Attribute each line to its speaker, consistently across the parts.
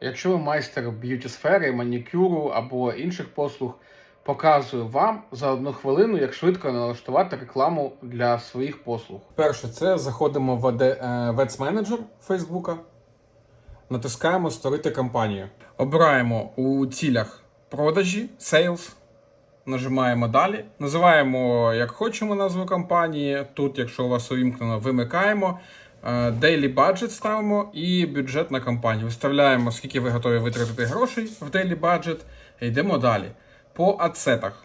Speaker 1: Якщо ви майстер б'юті сфери, манікюру або інших послуг, показую вам за одну хвилину, як швидко налаштувати рекламу для своїх послуг. Перше, це заходимо в Ads Manager Фейсбука, натискаємо Створити кампанію. Обираємо у цілях продажі, Sales. Нажимаємо далі. Називаємо як хочемо назву компанії. Тут, якщо у вас увімкнено, вимикаємо. Е, Daily budget ставимо і бюджет на кампанію. Виставляємо, скільки ви готові витратити грошей в daily budget. Йдемо далі. По адцетах.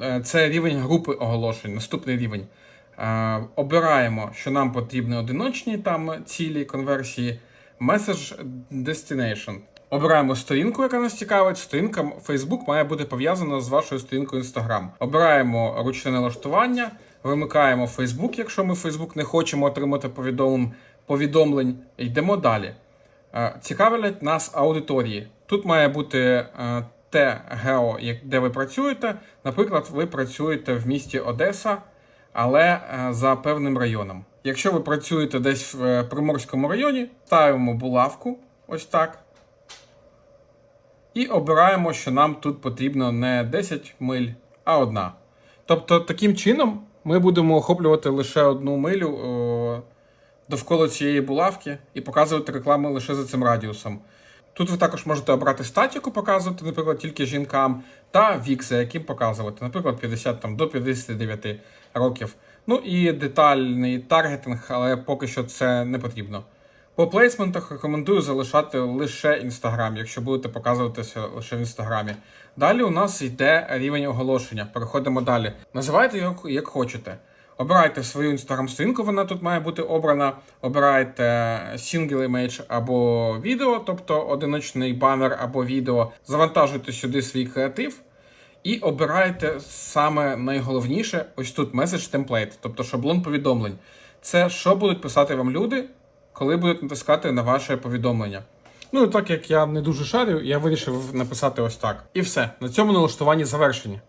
Speaker 1: Е, Це рівень групи оголошень, наступний рівень. Е, Обираємо, що нам потрібні одиночні там цілі конверсії. Message Destination. Обираємо сторінку, яка нас цікавить. Сторінка Facebook має бути пов'язана з вашою сторінкою Instagram. Обираємо ручне налаштування, вимикаємо Facebook, якщо ми Facebook не хочемо отримати повідомлень. Йдемо далі. Е, Цікавлять нас аудиторії. Тут має бути е, те гео, де ви працюєте. Наприклад, ви працюєте в місті Одеса, але е, за певним районом. Якщо ви працюєте десь в Приморському районі, ставимо булавку ось так. І обираємо, що нам тут потрібно не 10 миль, а одна. Тобто, таким чином ми будемо охоплювати лише одну милю о, довкола цієї булавки і показувати рекламу лише за цим радіусом. Тут ви також можете обрати статіку, показувати, наприклад, тільки жінкам, та вік, за яким показувати, наприклад, 50 там, до 59 років. Ну і детальний таргетинг, але поки що це не потрібно. По плейсментах рекомендую залишати лише Інстаграм, якщо будете показуватися лише в Інстаграмі. Далі у нас йде рівень оголошення. Переходимо далі. Називайте його як хочете. Обирайте свою інстаграм-сторінку, вона тут має бути обрана. Обирайте single image або відео, тобто одиночний банер або відео. Завантажуйте сюди свій креатив. І обирайте саме найголовніше ось тут message template, тобто шаблон повідомлень. Це що будуть писати вам люди, коли будуть натискати на ваше повідомлення. Ну і так як я не дуже шарю, я вирішив написати ось так. І все. На цьому налаштування завершені.